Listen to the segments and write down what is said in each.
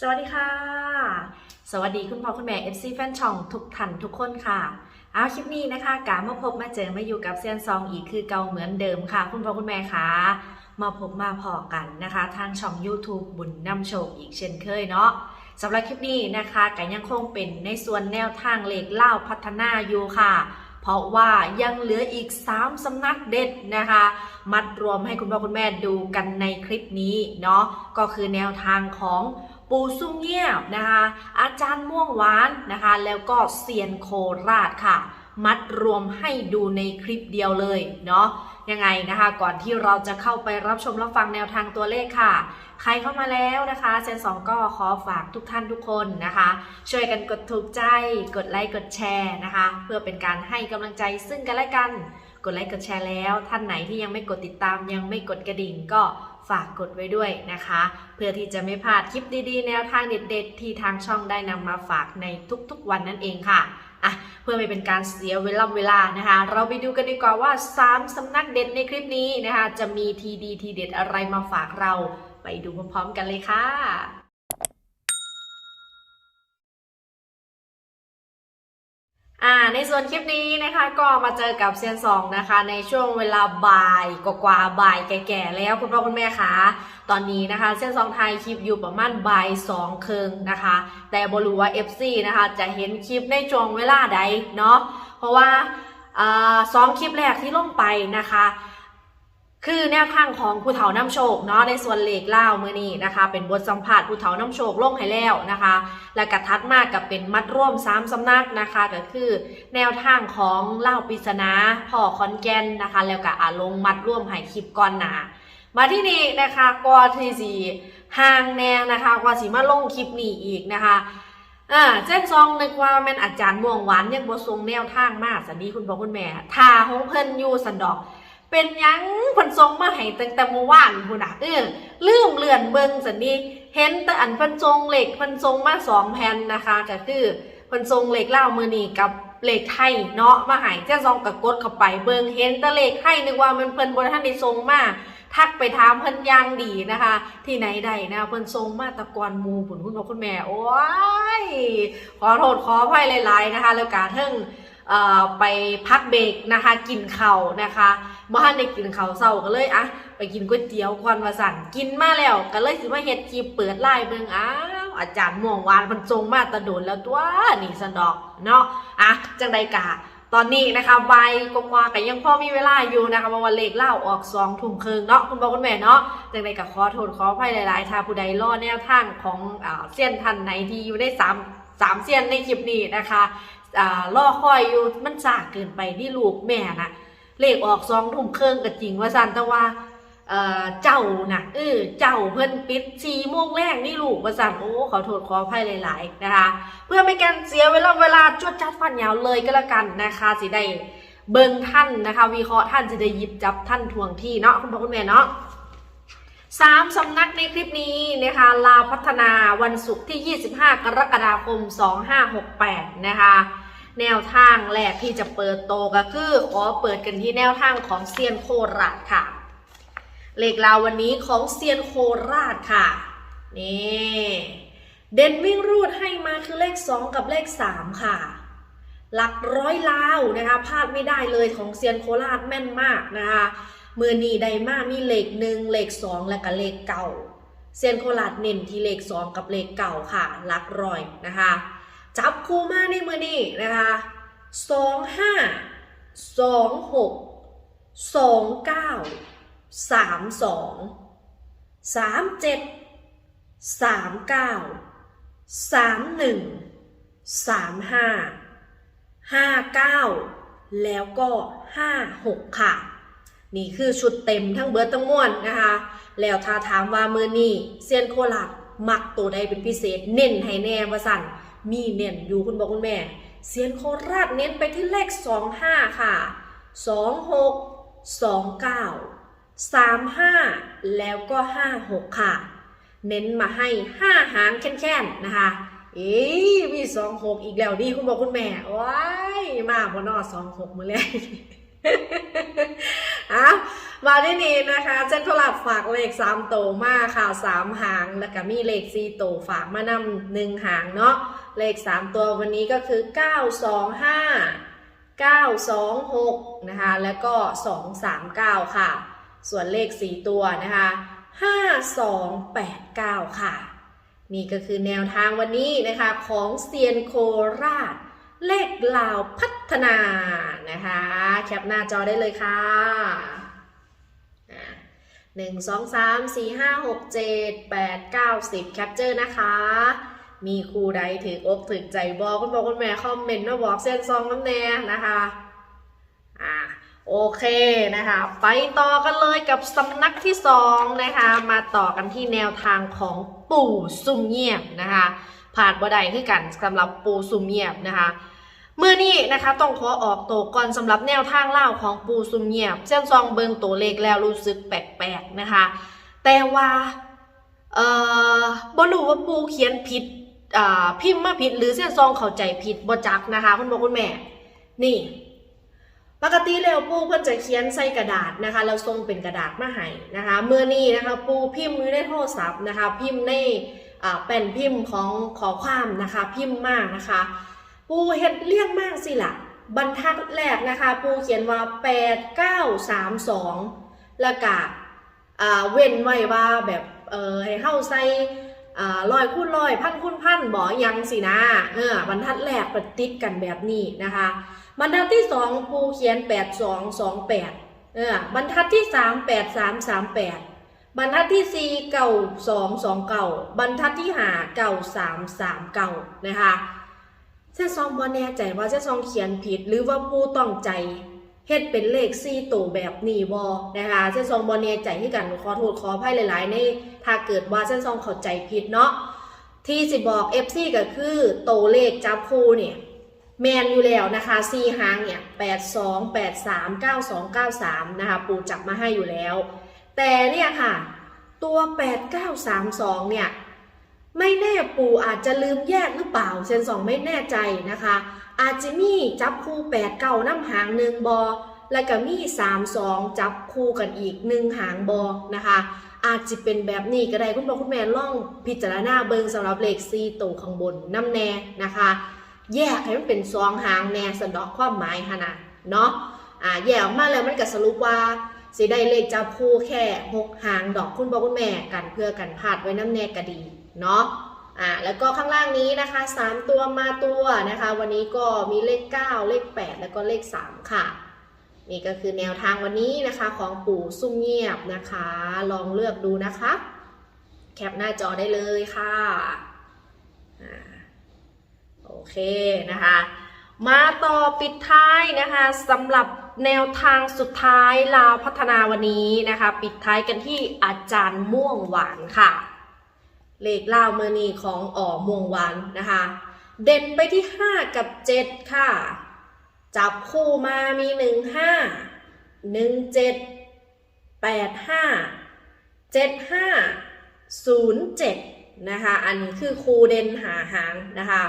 สวัสดีค่ะ สวัสดีคุณพ่อคุณแม่ FC แฟนช่องทุกท่านทุกคนค่ะ เอาคลิปนี้นะคะกามาพบมาเจอมาอยู่กับเซียนซองอีกคือเก่าเหมือนเดิมค่ะ คุณพ่อคุณแม่คะมาพบมาพอกันนะคะ ทางช่อง YouTube บุญนำโชคอีกเช่นเคยเนาะสำหรับคลิปนี้นะคะก็ยังคงเป็นในส่วนแนวทางเลขเล่าพัฒนาอยู่ค่ะ เพราะว่ายังเหลืออีก 3สำนักเด็ดนะคะมัดรวมให้คุณพ่อคุณแม่ดูกันในคลิปนี้เนาะก็คือแนวทางของ ปูซุ่มเงียบนะคะ อาจารย์ม่วงหวานนะคะ แล้วก็เซียนโคราชค่ะ มัดรวมให้ดูในคลิปเดียวเลยเนาะยังไงนะคะ ก่อนที่เราจะเข้าไปรับชมรับฟังแนวทางตัวเลขค่ะ ใครเข้ามาแล้วนะคะเซนสองก็ขอฝากทุกท่านทุกคนนะคะ ช่วยกันกดถูกใจ กดไลค์กดแชร์นะคะ เพื่อเป็นการให้กำลังใจซึ่งกันและกัน กดไลค์กดแชร์แล้ว ท่านไหนที่ยังไม่กดติดตามยังไม่กดกระดิ่งก็ ฝากกดไว้ด้วยนะคะ เพื่อที่จะไม่พลาดคลิปดีๆ แนวทางเด็ดๆ ที่ทางช่องได้นำมาฝากในทุกๆวันนั่นเองค่ะอะ เพื่อไม่เป็นการเสียเวลาเวลานะคะ เราไปดูกันดีกว่าว่า 3สำนักเด็ดในคลิปนี้นะคะ จะมีทีดีทีเด็ดอะไรมาฝากเรา ไปดูพร้อมๆกันเลยค่ะ อ่าในส่วนคลิปนี้นะคะก็มาเจอกับเซียนสองนะคะ ในช่วงเวลาบ่ายกว่าบ่ายแก่ๆแล้วคุณพ่อคุณแม่คะตอนนี้นะคะเซียนสองไทยคลิปอยู่ประมาณบ่ายสองครึ่งนะคะ แต่บรู้ว่า FC นะคะจะเห็นคลิปในช่วงเวลาใดเนาะเพราะว่าอ่าสองคลิปแรกที่ลงไปนะคะ คือแนวทางของผู้เฒ่าน้ำโชคเนาะในส่วนเลขเล่าเมื่อนี้นะคะ เป็นบทสัมภาษณ์ผู้เฒ่าน้ำโชคลงให้แล้วนะคะ และกระทัดมากกับเป็นมัดร่วมสามสำนักนะคะ ก็คือแนวทางของเล่าปิศนาพ่อคอนแกนนะคะ แล้วก็อาลงมัดร่วมให้คลิปก่อนหนามาที่นี่นะคะก็ที่สีห่างแนงนะคะกว่าสีมาลงคลิปนี้อีกนะคะอ่าเจ้นซองนึกว่าแม่นอาจารย์ม่วงหวานยังบ่ทรงแนวทางมากสันดีคุณพ่อคุณแม่ทาของเพิ่นอยู่สันดอก เป็นยังเพิ่นทรงมาให้ตั้งแต่เมื่อวานพุ่นน่ะเออลืมเลื่อนเบิ่งสันนี้เห็นแต่อันเพิ่นทรงเหล็กเพิ่นทรงมาสองแผ่นนะคะก็คือเพิ่นทรงเหล็กเล่ามือนี่กับเหล็กไทยเนาะมาให้เจ้าซองกะกดเข้าไปเบิ่งเห็นแต่เหล็กไทยนึกว่ามันเพิ่นบ่ทันได้ทรงมาทักไปถามเพิ่นยางดีนะคะ ที่ไหนใดนะเพิ่นทรงมาตะกอนหมูผุนคุณพ่อคุณแม่โอ้ยขอโทษขออภัยหลาย ๆ นะคะ แล้วกาเทิง ไปพักเบรกนะคะ กินข้าวนะคะบ่ทันได้กินข้าวเช้าก็เลยอะไปกินก๋วยเตี๋ยวก่อนว่าสั่นกินมาแล้ว ก็เลยสิมาเฮ็ดคลิปเปิดไลน์เบิ่งอ้าวอาจารย์ม่วงวานเพิ่นทรงมาแตะโดนแล้วตัวนี่สันดอกเนาะอะจังใดกะตอนนี้นะคะใบกว่าก็ยังพอมีเวลาอยู่นะคะเพราว่าเลขเล่าออกสองทุ่มครึ่งเนาะคุณพ่อคุณแม่เนาะจังใดกับขอโทษขออภัยหลายๆถ้าผู้ใดรอแนวทางของอเส้ยนทันไหนที่อยู่ได้สามสามเส้ยนในคลิปนี้นะคะ อ่ารอคอยอยู่มันสากเกินไปที่ลูกแม่นะเลขออกสองทุ่มครึ่องก็จริงว่าสันแต่ว่าเอ่อเจ้านะเออเจ้าเพิ่นปิดสี่โมงแรกนี่ลูกว่าสันโอ้ขอโทษขออภัยหลาย ๆ นะคะ เพื่อไม่การเสียเวลาเวลาจวดจัดฟันยาวเลยก็แล้วกันนะคะสิได้เบิ่งท่านนะคะ วิเคราะห์ท่านจะได้หยิบจับท่านทวงที่เนาะคุณพ่อคุณแม่เนาะสามสำนักในคลิปนี้นะคะลาวพัฒนาวันศุกร์ที่ 25 กรกฎาคม 2568 นะคะ แนวทางแรกที่จะเปิดโตก็คือขอเปิดกันที่แนวทางของเซียนโคราชค่ะ เลขลาววันนี้ของเซียนโคราชค่ะ นี่เด่นวิ่งรูดให้มาคือเลข 2 กับเลข 3 ค่ะ หลักร้อยลาวนะคะพลาดไม่ได้เลยของเซียนโคราชแม่นมากนะคะมือนีไดมามีเลขหนึ่งเลขสองและก็เลขเก่าเซียนโคราชเน้นที่เลขสองกับเลขเก่าค่ะหลักร้อยนะคะ จับคู่มาในมือนี้นะคะสองห้าสองหกสองเก้าสามสองสามเจ็ดสามเก้าสามหนึ่งสามห้าห้าเก้าแล้วก็ห้าหกค่ะ นี่คือชุดเต็มทั้งเบิร์ดทั้งมวลนะคะ แล้วถ้าถามว่ามือนี่เซียนโคราชมักตัวใดเป็นพิเศษ เน้นให้แน่ว่าสั่น มีเน้นอยู่คุณบอกคุณแม่เซียนโคราชเน้นไปที่เลขสองห้าค่ะสองหกสองเก้าสามห้าแล้วก็ห้าหกค่ะ เน้นมาให้ห้าหางแค่นๆ นะคะ เอ๊มีสองหกอีกแล้วดีคุณบอกคุณแม่ ว้าย มาพอนอสองหกมาเลย อะมาที่นี่นะคะเส้นโทรศัพท์ฝากเลขสามโตวมาค่ะสามหางแล้วก็มีเลขสี่โตวฝากมานำหนึ่งหางเนาะเลขสามตัววันนี้ก็คือเก้าสองห้าเก้าสองหกนะคะแล้วก็สองสามเก้าค่ะ ส่วนเลขสี่ตัวนะคะห้าสองแปดเก้าค่ะ นี่ก็คือแนวทางวันนี้นะคะของเซียนโคราช เลขลาวพัฒนานะคะ แคปหน้าจอได้เลยค่ะหนึ่งสองสามสี่ห้าหกเจ็ดแปดเก้าสิบแคปเจอร์นะคะ มีครูใดถืออกถือใจบอกคุณพ่อคุณแม่คอมเมนต์มาบอกเส้นซองน้ำแน่นะคะอ่าโอเคนะคะ ไปต่อกันเลยกับสำนักที่สองนะคะ มาต่อกันที่แนวทางของปู่ซุ่มเงียบนะคะ ผ่านบ่ได้คือกันสำหรับปูซุมเงียบนะคะเมื่อนี้นะคะต้องขอออกตัวก่อนสำหรับแนวทางเล่าของปูซุมเงียบเส้นซองเบิงตัวเลขแล้วรู้สึกแปลกๆนะคะ แต่ว่าเอ่อบรู้ว่าปูเขียนผิดอ่าพิมพ์มาผิดหรือเส้นซองเข้าใจผิดบ่จักนะคะ คุณพ่อคุณแม่ นี่ปกติแล้วปูเพิ่นจะเขียนใส่กระดาษนะคะแล้วส่งเป็นกระดาษมาให้นะคะ เมื่อนี้นะคะ ปูพิมพ์อยู่ในโทรศัพท์นะคะ พิมพ์ใน เป็นพิมพ์ของขอความนะคะพิมพ์มากนะคะ ปูเฮ็ดเลี่ยงมากสิละ่ะ บรรทัดแรกนะคะ ปูเขียนว่า 8 9 3 2 แล้วก็อ่าเว้นไว้ว่าแบบเออให้เข้าใส่อ่าร้อยคูณร้อยพันคูณพันบ่ยังสินะเออบรรทัดแรกปฏิดกันแบบนี้นะคะ บรรทัดที่สองปูเขียน 8 2 2 8เออบรรทัดที่สาม8 3 3 8 บรรทัดที่สี่เก่าสองสองเก่า บรรทัดที่หาเก่าสามสามเก่านะคะเส้นซองบอแน่ใจว่าเส้นซองเขียนผิดหรือว่าผู้ต้องใจเฮ็ดเป็นเลขสี่ตัวแบบนี้บอนะคะเส้นซองบอแน่ใจที่กันขอโทษขออภัยหลาย ๆ ในถ้าเกิดว่าเส้นซองเข้าใจผิดเนาะที่สิบอก FC ก็คือโตวเลขจับคู่เนี่ยแมนอยู่แล้วนะคะสี่หางเนี่ยแปดสองแปดสามเก้าสองเก้าสามนะคะปูจับมาให้อยู่แล้ว แต่เนี่ยค่ะ ตัว 8932 เนี่ย ไม่แน่ปู่อาจจะลืมแยกหรือเปล่าเซนสองไม่แน่ใจนะคะ อาจจะมีจับคู่8เก้าน้ำหางหนึ่งบอแล้วก็มี 3 2 จับคู่กันอีกหนึ่งหางบอนะคะ อาจจะเป็นแบบนี้ก็ได้คุณพ่อคุณแม่ล่องพิจารณาเบิงสำหรับเลขซีตัวข้างบนน้ำแน่นะคะ แยกให้มันเป็นสองหางแน่สนดอกความหมายขนาดเนาะอ่าแยกออกมาแล้วมันก็สรุปว่า สิได้เลขจับคู่แค่หกหางดอกคุณพ่อคุณแม่กันเพื่อกันพลาดไว้น้ำแนกกะดีเนาะอ่าแล้วก็ข้างล่างนี้นะคะสามตัวมาตัวนะคะ วันนี้ก็มีเลข 9 เลข 8 แล้วก็เลข 3 ค่ะ นี่ก็คือแนวทางวันนี้นะคะของปู่ซุ่มเงียบนะคะ ลองเลือกดูนะคะ แคปหน้าจอได้เลยค่ะอ่าโอเคนะคะ มาต่อปิดท้ายนะคะสำหรับแนวทางสุดท้ายลาวพัฒนาวันนี้นะคะ ปิดท้ายกันที่อาจารย์ม่วงหวานค่ะ เลขล่าวเมนีของอ๋อม่วงหวานนะคะ เด่นไปที่ 5 กับ 7 ค่ะ จับคู่มามี 1 5 1 7 8 5 7 5 0 7 นะคะ อันนี้คือครูเด่นหาหางนะคะ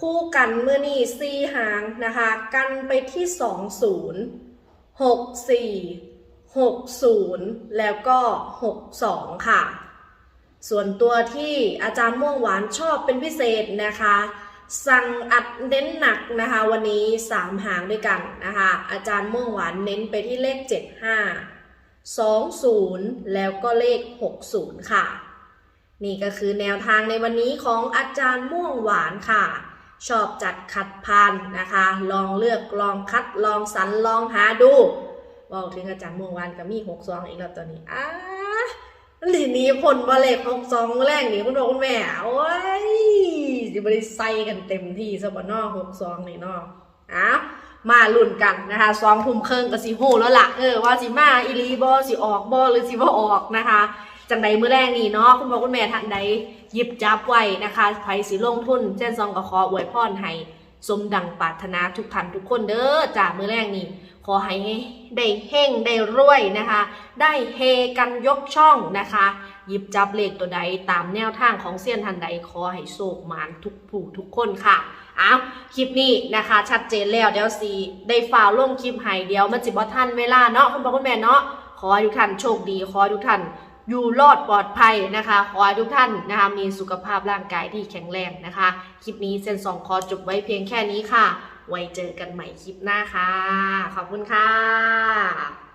คู่กันเมื่อนี่ซีหางนะคะ กันไปที่2 0 6 4 6 0แล้วก็6 2ค่ะ ส่วนตัวที่อาจารย์ม่วงหวานชอบเป็นพิเศษนะคะ สั่งอัดเน้นหนักนะคะ วันนี้3หางด้วยกันนะคะ อาจารย์ม่วงหวานเน้นไปที่เลข75 20แล้วก็เลข60ค่ะนี่ก็คือแนวทางในวันนี้ของอาจารย์ม่วงหวานค่ะ ชอบจัดขัดพันนะคะ ลองเลือกลองคัดลองสรรลองหาดูว่าถึงอาจารย์ม่วงวานก็มีหกซองอีกแล้วตอนนี้อ้าหลีนี้ผลบาเลขหกซองแรกนี่คุณพ่อคุณแม่โอ้ยสิบริใส่กันเต็มที่สบนอหกซองนี่นออ้ามาลุ้นกันนะคะซองทุ่มเครื่องกับสีโหแล้วล่ะเออว่าสิมาอีรีบอสิออกบอหรือสิบ่ออกนะคะ จังใดมื้อแรกนี่เนาะคุณพ่อคุณแม่ท่านใดหยิบจับไว้นะคะไผสิลงทุนเส้นซองก็ขออวยพรให้สมดังปรารถนาทุกท่านทุกคนเด้อจากมื้อแรกนี่ขอให้ได้เฮ่งได้รวยนะคะ ได้เฮกันยกช่องนะคะ หยิบจับเลขตัวใดตามแนวทางของเซียนทันใดขอให้โชคมานทุกผู้ทุกคนค่ะอ้าวคลิปนี้นะคะ ชัดเจนแล้วเดี๋ยวสีได้ฝ่าวลงคลิปให้เดี๋ยวมันจิบทันเวลาเนาะคุณพ่อคุณแม่เนาะขอให้ทุกท่านโชคดี ขอให้ทุกท่าน อยู่รอดปลอดภัยนะคะ ขอให้ทุกท่านนะคะมีสุขภาพร่างกายที่แข็งแรงนะคะ คลิปนี้เซนสองคอจบไว้เพียงแค่นี้ค่ะ ไว้เจอกันใหม่คลิปหน้าค่ะ ขอบคุณค่ะ